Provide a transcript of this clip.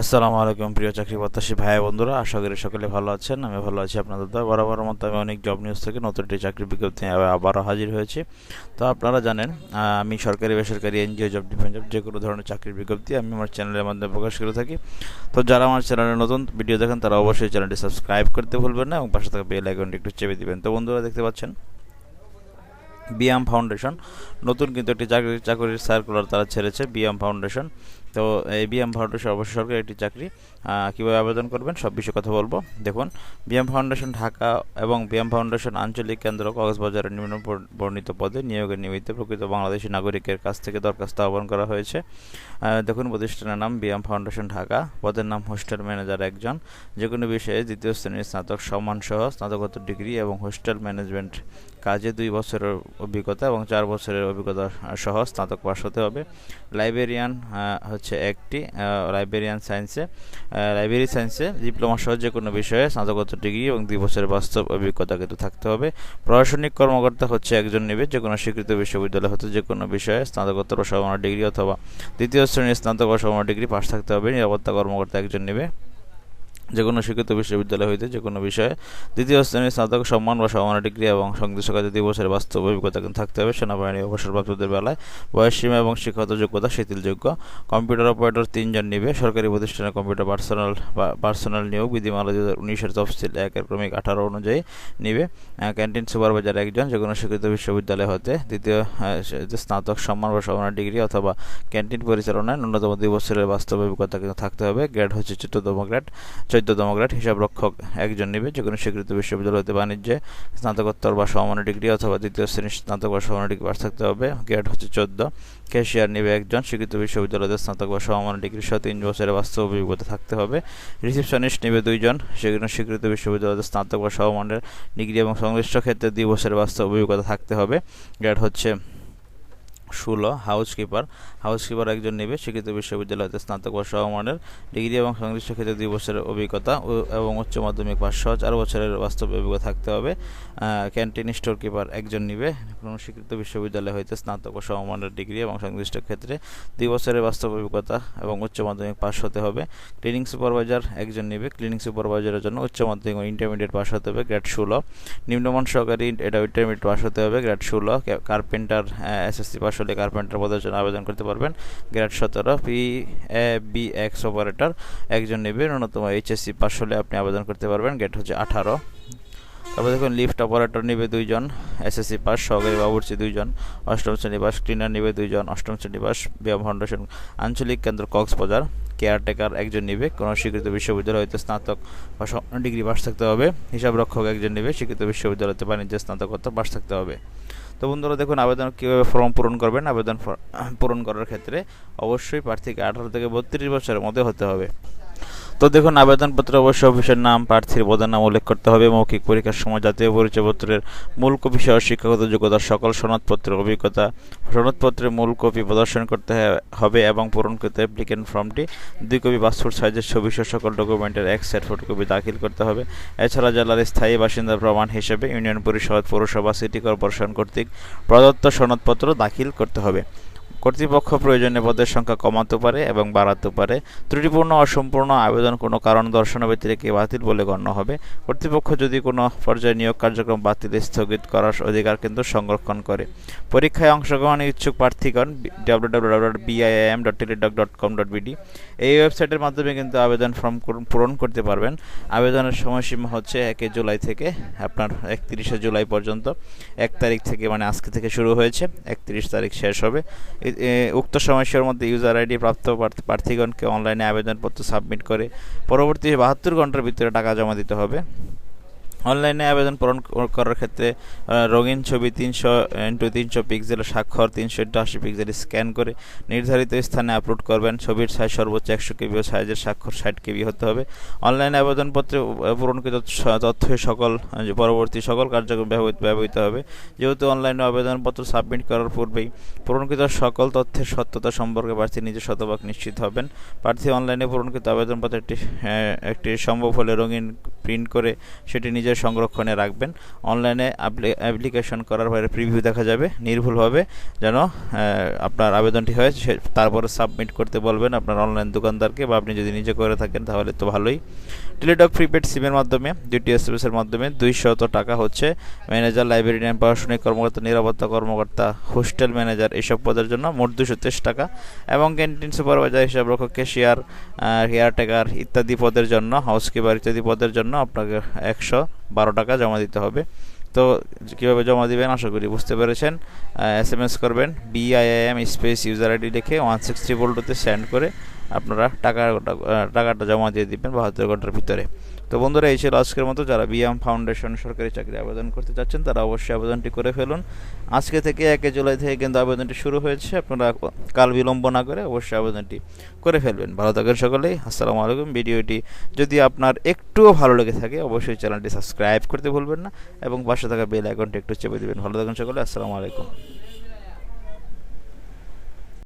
আসসালামু আলাইকুম প্রিয় চাকরি প্রত্যাশী ভাই বন্ধুরা। আশা করি সকলে ভালো আছেন, আমি ভালো আছি আপনাদের দয়া বরাবর মতো। আমি অনেক জব নিউজ থেকে নতুন একটি চাকরি বিজ্ঞপ্তি আবারও হাজির হয়েছি। তো আপনারা জানেন আমি সরকারি, বেসরকারি, এনজিও জব ডিফেন্স জব যে কোনো ধরনের চাকরির বিজ্ঞপ্তি আমি আমার চ্যানেলের মাধ্যমে প্রকাশ করে থাকি। তো যারা আমার চ্যানেলে নতুন ভিডিও দেখেন, তারা অবশ্যই চ্যানেলটি সাবস্ক্রাইব করতে ভুলবেন না এবং পাশে থাকা বেল আইকনটি একটু চেপে দিবেন। তো বন্ধুরা দেখতে পাচ্ছেন বিএম ফাউন্ডেশন নতুন কিন্তু একটি চাকরি, চাকরির সার্কুলার তারা ছেড়েছে বিএম ফাউন্ডেশন তো বিএম ফাউন্ডেশন অবশ্য সরকারি একটি চাকরি কীভাবে আবেদন করবেন সব বিষয়ে কথা বলব। দেখুন বিএম ফাউন্ডেশন ঢাকা এবং বিএম ফাউন্ডেশন আঞ্চলিক কেন্দ্র কক্সবাজারের নিম্ন বর্ণিত পদে নিয়োগের নিমিত্তে প্রকৃত বাংলাদেশি নাগরিকের কাছ থেকে দরখাস্ত আহ্বান করা হয়েছে। দেখুন, প্রতিষ্ঠানের নাম বিএম ফাউন্ডেশন ঢাকা, পদের নাম হোস্টেল ম্যানেজার একজন। যে কোনো বিষয়ে দ্বিতীয় শ্রেণির স্নাতক সম্মানসহ স্নাতকোত্তর ডিগ্রি এবং হোস্টেল ম্যানেজমেন্ট কাজে দুই বছরের অভিজ্ঞতা এবং চার বছরের অভিজ্ঞতা সহ স্নাতক পাস হতে হবে। লাইব্রেরিয়ান হচ্ছে একটি লাইব্রেরিয়ান সায়েন্সে লাইব্রেরি সায়েন্সে ডিপ্লোমা সহ যে কোনো বিষয়ে স্নাতকোত্তর ডিগ্রি এবং দুই বছরের বাস্তব অভিজ্ঞতা কিন্তু থাকতে হবে। প্রশাসনিক কর্মকর্তা হচ্ছে একজন নেবে, যে কোনো স্বীকৃত বিশ্ববিদ্যালয় হতে যে কোনো বিষয়ে স্নাতকোত্তর সমান ডিগ্রি অথবা দ্বিতীয় শ্রেণির স্নাতক ও ডিগ্রি পাশ থাকতে হবে। নিরাপত্তা কর্মকর্তা একজন নেবে। যে কোনো স্বীকৃত বিশ্ববিদ্যালয় হইতে যে কোনো বিষয়ে দ্বিতীয় শ্রেণির স্নাতক সম্মান বা সমানের ডিগ্রি এবং সংশ্লিষ্ট কাজে দুই বছরের বাস্তব অভিজ্ঞতা থাকতে হবে। সেনাবাহিনী অবসরপ্রাপ্তদের বেলায় বয়সসীমা এবং শিক্ষাগত যোগ্যতা, শিথিলযোগ্য। কম্পিউটার অপারেটর তিনজন নিবে। সরকারি প্রতিষ্ঠানে কম্পিউটার পার্সোনাল পার্সোনাল নিয়োগ বিধিমালা দু হাজার উনিশের তফসিল একের ক্রমিক আঠারো অনুযায়ী নিবে। ক্যান্টিন সুপারভাইজার একজন যে কোনো স্বীকৃত বিশ্ববিদ্যালয় হতে দ্বিতীয় স্নাতক সম্মান বা সমানের ডিগ্রি অথবা ক্যান্টিন পরিচালনায় ন্যূনতম দুই বছরের বাস্তব অভিজ্ঞতা কিন্তু থাকতে হবে। গ্রেড হচ্ছে চোদ্দতম গ্রেড। চোদ্দতম গ্রেড হিসাব রক্ষক একজন নিবে, যে কোনো স্বীকৃত বিশ্ববিদ্যালয় হতে বাণিজ্যে স্নাতকোত্তর বা সমমানের ডিগ্রি অথবা দ্বিতীয় শ্রেণির স্নাতক বা সমমানের ডিগ্রি পাস থাকতে হবে। গ্রেড হচ্ছে চোদ্দ। ক্যাশিয়ার নিবে একজন, স্বীকৃত বিশ্ববিদ্যালয়তে স্নাতক বা সমমানের ডিগ্রি সহ তিন বছরের বাস্তব অভিজ্ঞতা থাকতে হবে। রিসেপশনিস্ট নিবে দুইজন সেগুলো স্বীকৃত বিশ্ববিদ্যালয়তে স্নাতক বা সমমানের ডিগ্রি এবং সংশ্লিষ্ট ক্ষেত্রে দুই বছরের বাস্তব অভিজ্ঞতা থাকতে হবে। গ্রেড হচ্ছে ষোলো হাউসকিপার হাউসকিপার একজন নেবে স্বীকৃত বিশ্ববিদ্যালয়তে স্নাতক বা সমমানের ডিগ্রি এবং সংশ্লিষ্ট ক্ষেত্রে দুই বছরের অভিজ্ঞতা ও- এবং উচ্চ মাধ্যমিক পাস সহ চার বছরের বাস্তব অভিজ্ঞতা থাকতে হবে। ক্যান্টিন স্টোর কিপার একজন নিবে কোনো স্বীকৃত বিশ্ববিদ্যালয় হইতে স্নাতক বা সমমানের ডিগ্রি এবং সংশ্লিষ্ট ক্ষেত্রে দুই বছরের বাস্তব অভিজ্ঞতা এবং উচ্চ মাধ্যমিক পাশ হতে হবে। ক্লিনিং সুপারভাইজার একজন নিবে ক্লিনিং সুপারভাইজারের জন্য উচ্চ মাধ্যমিক ও ইন্টারমিডিয়েট পাস হতে হবে গ্রেড ষোলো। নিম্নমান সহকারী, এটা ইন্টারমিডিয়েট পাস হতে হবে গ্রেড ষোলো। কার্পেন্টার এসএসসি পাস হলে কার্পেন্টার পদের জন্য আবেদন করতে পারবেন। গ্রেড সতেরো P A B X operator একজন নেবে ন্যূনতম এইচএসসি পাস হলে আপনি আবেদন করতে পারবেন। গ্রেড হচ্ছে আঠারো। তারপর দেখুন, লিফট অপারেটর নেবে দুইজন এসএসসি পাস সহকারী বাবুর্চি দুইজন, অষ্টম শ্রেণি পাস ক্লিনার নেবে দুইজন, অষ্টম শ্রেণি পাস বিএম ফাউন্ডেশন আঞ্চলিক কেন্দ্র কক্সবাজার। কেয়ারটেকার একজন নেবে, কোনো স্বীকৃত বিশ্ববিদ্যালয় হইতে স্নাতক বা ডিগ্রি পাস থাকতে হবে। হিসাব রক্ষক একজন নেবে, স্বীকৃত বিশ্ববিদ্যালয়তে বাণিজ্য স্নাতকোত্তর পাস থাকতে হবে। তো বন্ধুরা দেখুন, আবেদন কীভাবে ফর্ম পূরণ করবেন, আবেদন পূরণ করার ক্ষেত্রে অবশ্যই প্রার্থীকে আঠারো থেকে বত্রিশ বছরের মধ্যে হতে হবে। তো দেখুন, আবেদনপত্র অবশ্যই অফিসের নাম, প্রার্থীর পদের নাম উল্লেখ করতে হবে, মৌখিক পরীক্ষার সময় জাতীয় পরিচয়পত্রের মূল কপি সহ শিক্ষাগত যোগ্যতার সকল সনদপত্রের অভিজ্ঞতা, সনদপত্রের মূল কপি প্রদর্শন করতে হবে এবং পূরণকৃত অ্যাপ্লিকেন্ট ফর্মটি দুই কপি পাসপোর্ট সাইজের ছবি সহ সকল ডকুমেন্টের এক সেট ফটোকপি দাখিল করতে হবে। এছাড়া জেলার স্থায়ী বাসিন্দা প্রমাণ হিসেবে ইউনিয়ন পরিষদ, পৌরসভা সিটি কর্পোরেশন কর্তৃক প্রদত্ত সনদপত্র দাখিল করতে হবে। কর্তৃপক্ষ প্রয়োজনীয় পদের সংখ্যা কমাতে পারে এবং বাড়াতে পারে। ত্রুটিপূর্ণ অসম্পূর্ণ আবেদন কোনো কারণ দর্শানো ব্যতিরেকে বাতিল বলে গণ্য হবে। কর্তৃপক্ষ যদি কোনো পর্যায়ে নিয়োগ কার্যক্রম বাতিল স্থগিত করার অধিকার কিন্তু সংরক্ষণ করে। পরীক্ষায় অংশগ্রহণে ইচ্ছুক প্রার্থীগণ বিডি এই ওয়েবসাইটের মাধ্যমে কিন্তু আবেদন ফর্ম পূরণ করতে পারবেন। আবেদনের সময়সীমা হচ্ছে একে জুলাই থেকে, আপনার একত্রিশে জুলাই পর্যন্ত। এক তারিখ থেকে মানে আজকে থেকে শুরু হয়েছে, একত্রিশ তারিখ শেষ হবে। উক্ত সময়সীমার মধ্যে ইউজার আইডি প্রাপ্ত প্রার্থীগণকে অনলাইনে আবেদনপত্র সাবমিট করে পরবর্তী বাহাত্তর ঘণ্টার ভিতরে টাকা জমা দিতে হবে। অনলাইনে আবেদন পূরণ করার ক্ষেত্রে রঙিন ছবি তিনশো ইন্টু তিনশো পিক্সেল স্বাক্ষর তিনশো ইন্টু আশি পিক্সেল স্ক্যান করে নির্ধারিত স্থানে আপলোড করবেন। ছবির সাইজ সর্বোচ্চ একশো কেবি ও সাইজের স্বাক্ষর ষাট কেবি হতে হবে। অনলাইনে আবেদনপত্রে পূরণকৃত তথ্য সকল পরবর্তী সকল কার্যক্রম ব্যবহৃত ব্যবহৃত হবে। যেহেতু অনলাইনে আবেদনপত্র সাবমিট করার পূর্বেই পূরণকৃত সকল তথ্যের সত্যতা সম্পর্কে প্রার্থী নিজে শতভাগ নিশ্চিত হবেন। প্রার্থী অনলাইনে পূরণকৃত আবেদনপত্র একটি একটি সম্ভব হলে রঙিন প্রিন্ট করে সেটি নিজের সংরক্ষণে রাখবেন। অনলাইনে অ্যাপ্লিকেশন করার পরে প্রিভিউ দেখা যাবে। নির্ভুলভাবে যেন আপনার আবেদনটি হয় তারপরে সাবমিট করতে বলবেন আপনার অনলাইন দোকানদারকে বা আপনি যদি নিজে করে থাকেন তাহলে তো ভালোই। টেলিটক প্রিপেড সিমের মাধ্যমে দুটি এসএমএসের মাধ্যমে দুইশত টাকা হচ্ছে ম্যানেজার লাইব্রেরিয়ান প্রশাসনিক কর্মকর্তা, নিরাপত্তা কর্মকর্তা হোস্টেল ম্যানেজার এসব পদের জন্য মোট দুশো তেইশ টাকা এবং ক্যান্টিন সুপারভাইজার হিসাব রক্ষক ক্যাশিয়ার কেয়ারটেকার ইত্যাদি পদের জন্য হাউসকিপার ইত্যাদি পদের জন্য আপনাকে একশো বারো টাকা জমা দিতে হবে। তো কীভাবে জমা দিবেন? আশা করি বুঝতে পেরেছেন। এস এম এস করবেন বিআইএম স্পেস ইউজার আইডি লিখে ওয়ান সিক্সটি ভোল্টতে টুতে সেন্ড করে আপনারা টাকা টাকাটা জমা দিয়ে দিবেন বাহাত্তর ঘণ্টার ভিতরে। তো বন্ধুরা, এই ছিল আজকের মতো। যারা বিএম ফাউন্ডেশন সরকারি চাকরি আবেদন করতে চাচ্ছেন, তারা অবশ্যই আবেদনটি করে ফেলুন। আজকে থেকে একে জুলাই থেকে কিন্তু আবেদনটি শুরু হয়েছে। আপনারা কাল বিলম্ব না করে অবশ্যই আবেদনটি করে ফেলবেন। ভালো থাকেন সকলেই। আসসালামু আলাইকুম। ভিডিওটি যদি আপনার একটুও ভালো লেগে থাকে, অবশ্যই চ্যানেলটি সাবস্ক্রাইব করতে ভুলবেন না এবং পাশে থাকা বেল আইকনটি একটু চেপে দেবেন। ভালো থাকেন সকলে। আসসালামু আলাইকুম।